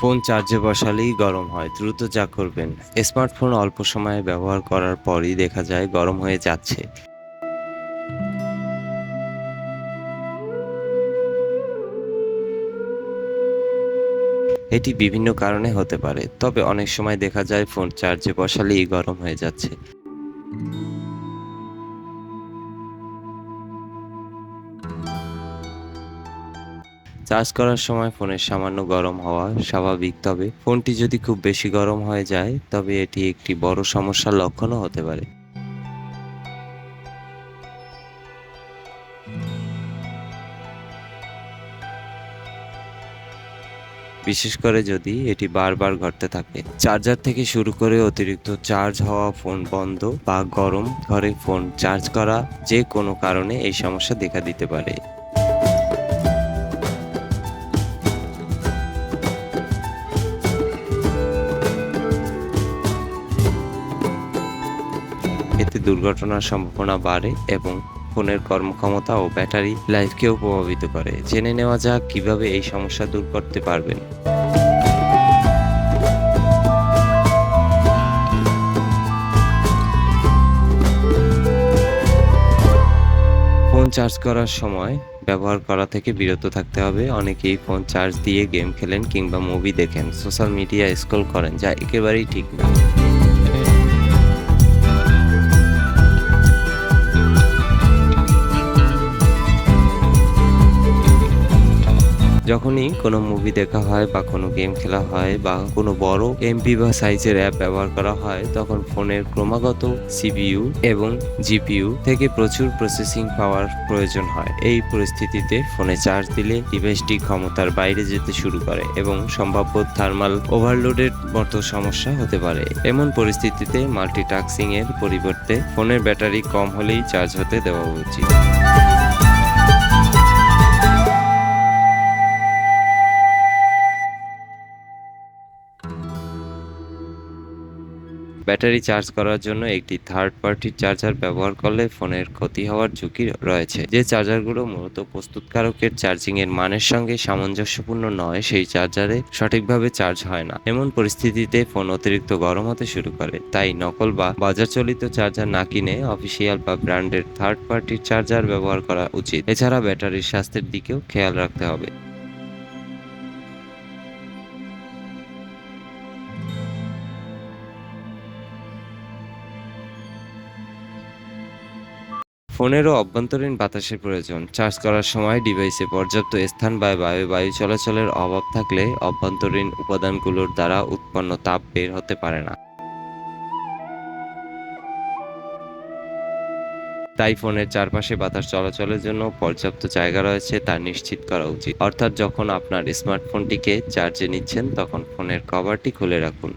Phone চার্জে বসালেই গরম হয়, দ্রুত যা করবেন। স্মার্টফোন অল্প সময়ে ব্যবহার করার পরই দেখা যায় গরম হয়ে যাচ্ছে। এটি বিভিন্ন কারণে হতে পারে, তবে অনেক সময় দেখা যায় ফোন চার্জে বসালেই গরম হয়ে যাচ্ছে। চার্জ করার সময় ফোনের সামান্য গরম হওয়া স্বাভাবিক, তবে ফোনটি যদি খুব বেশি গরম হয়ে যায়, তবে এটি একটি বড় সমস্যার লক্ষণও হতে পারে। বিশেষ করে যদি এটি বারবার ঘটতে থাকে। চার্জার থেকে শুরু করে অতিরিক্ত চার্জ হওয়া ফোন বন্ধ বা গরম ঘরে ফোন চার্জ করা যে কোনো কারণে এই সমস্যা দেখা দিতে পারে। এতে দুর্ঘটনার সম্ভাবনা বাড়ে এবং ফোনের কর্মক্ষমতা ও ব্যাটারি লাইফকেও প্রভাবিত করে। জেনে নেওয়া যাক কীভাবে এই সমস্যা দূর করতে পারবেন। ফোন চার্জ করার সময় ব্যবহার করা থেকে বিরত থাকতে হবে। অনেকেই ফোন চার্জ দিয়ে গেম খেলেন কিংবা মুভি দেখেন, সোশ্যাল মিডিয়া স্ক্রল করেন, যা একেবারেই ঠিক না। যখনই কোনো মুভি দেখা হয় বা কোনো গেম খেলা হয় বা কোনো বড় এমপি বা সাইজের অ্যাপ ব্যবহার করা হয়, তখন ফোনের ক্রমাগত সিপিইউ এবং জিপিইউ থেকে প্রচুর প্রসেসিং পাওয়ার প্রয়োজন হয়। এই পরিস্থিতিতে ফোনে চার্জ দিলে ডিভাইসটি ক্ষমতার বাইরে যেতে শুরু করে এবং সম্ভাব্য থার্মাল ওভারলোডের মতো সমস্যা হতে পারে। এমন পরিস্থিতিতে মাল্টিটাস্কিং এর পরিবর্তে ফোনের ব্যাটারি কম হলেই চার্জ হতে দেওয়া উচিত। ব্যাটারি চার্জ করার জন্য একটি থার্ড পার্টির চার্জার ব্যবহার করলে ফোনের ক্ষতি হওয়ার ঝুঁকি রয়েছে। যে চার্জারগুলো মূলত প্রস্তুতকারকের চার্জিং এর মানের সঙ্গে সামঞ্জস্যপূর্ণ নয়, সেই চার্জারে সঠিকভাবে চার্জ হয় না। এমন পরিস্থিতিতে ফোন অতিরিক্ত গরম হতে শুরু করে। তাই নকল বা বাজার চালিত চার্জার না কিনে অফিসিয়াল বা ব্র্যান্ডের থার্ড পার্টির চার্জার ব্যবহার করা উচিত। এছাড়া ব্যাটারির স্বাস্থ্যের দিকেও খেয়াল রাখতে হবে। ফোনেরও অভ্যন্তরীণ বাতাসের প্রয়োজন। চার্জ করার সময় ডিভাইসে পর্যাপ্ত স্থান বা বায়ু বায়ু চলাচলের অভাব থাকলে অভ্যন্তরীণ উপাদানগুলোর দ্বারা উৎপন্ন তাপ বের হতে পারে না। তাই ফোনের চারপাশে বাতাস চলাচলের জন্য পর্যাপ্ত জায়গা রয়েছে তা নিশ্চিত করা উচিত। অর্থাৎ যখন আপনার স্মার্টফোনটিকে চার্জে নিচ্ছেন, তখন ফোনের কভারটি খুলে রাখুন।